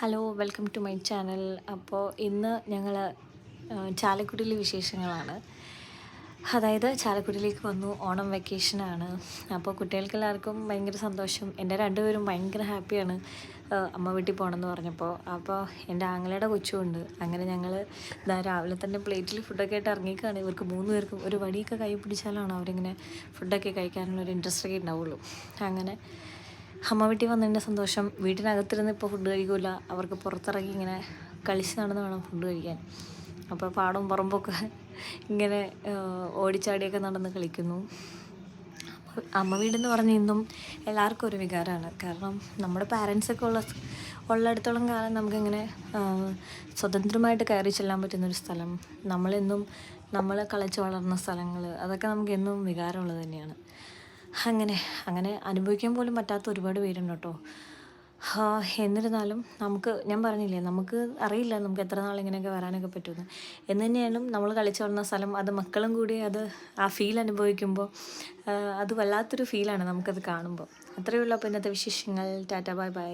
Hello welcome to my channel അപ്പോൾ ഇന്ന് ഞങ്ങൾ ചാലക്കുടിയിലെ വിശേഷങ്ങളാണ്. അതായത് ചാലക്കുടിയിലേക്ക് വന്നു ഓണം വെക്കേഷനാണ് അപ്പോൾ കുട്ടികൾക്കെല്ലാവർക്കും ഭയങ്കര സന്തോഷം. എന്റെ രണ്ടുപേരും ഭയങ്കര ഹാപ്പിയാണ് അമ്മ വീട്ടിൽ പോകണമെന്ന് പറഞ്ഞപ്പോൾ അപ്പോൾ എന്റെ ആങ്ങളയുടെ കൊച്ചുമുണ്ട് അങ്ങനെ ഞങ്ങൾ ഇതാ രാവിലെ തന്നെ പ്ലേറ്റിൽ ഫുഡൊക്കെ ആയിട്ട് ഇറങ്ങിക്കാണ്. ഇവർക്ക് മൂന്ന് പേർക്കും ഒരു വടിയൊക്കെ കൈ പിടിച്ചാലാണ് അവരിങ്ങനെ ഫുഡൊക്കെ കഴിക്കാനുള്ള ഒരു ഇൻട്രസ്റ്റ് ഒക്കെ ഉണ്ടാവുള്ളൂ. അങ്ങനെ അമ്മ വീട്ടിൽ വന്നതിന്റെ സന്തോഷം. വീട്ടിനകത്തിരുന്ന് ഇപ്പോൾ ഫുഡ് കഴിക്കില്ല അവർക്ക് പുറത്തിറങ്ങി ഇങ്ങനെ കളിച്ച് നടന്ന് വേണം ഫുഡ് കഴിക്കാൻ. അപ്പോൾ പാടും പറമ്പൊക്കെ ഇങ്ങനെ ഓടിച്ചാടിയൊക്കെ നടന്ന് കളിക്കുന്നു. അമ്മ വീടെന്ന് പറഞ്ഞ ഇന്നും എല്ലാവർക്കും ഒരു വികാരമാണ്. കാരണം നമ്മുടെ പാരൻസൊക്കെ ഉള്ള ഉള്ളിടത്തോളം കാലം നമുക്കിങ്ങനെ സ്വതന്ത്രമായിട്ട് കയറി ചെല്ലാൻ പറ്റുന്നൊരു സ്ഥലം. നമ്മളെന്നും നമ്മൾ കളിച്ച് വളർന്ന സ്ഥലങ്ങൾ. അതൊക്കെ നമുക്ക് എന്നും വികാരമുള്ളത് തന്നെയാണ്. അങ്ങനെ അങ്ങനെ അനുഭവിക്കാൻ പോലും പറ്റാത്ത ഒരുപാട് പേരുണ്ട് കേട്ടോ. എന്നിരുന്നാലും നമുക്ക് ഞാൻ പറഞ്ഞില്ലേ നമുക്ക് അറിയില്ല നമുക്ക് എത്ര നാൾ ഇങ്ങനെയൊക്കെ വരാനൊക്കെ പറ്റുമെന്ന്. എന്ന് തന്നെയാലും നമ്മൾ കളിച്ചു വളർന്ന സ്ഥലം അത് മക്കളും കൂടി അത് ആ ഫീൽ അനുഭവിക്കുമ്പോൾ അത് വല്ലാത്തൊരു ഫീലാണ് നമുക്കത് കാണുമ്പോൾ അത്രയേ ഉള്ളൂ അപ്പോൾ ഇന്നത്തെ വിശേഷങ്ങൾ. Tata bye bye.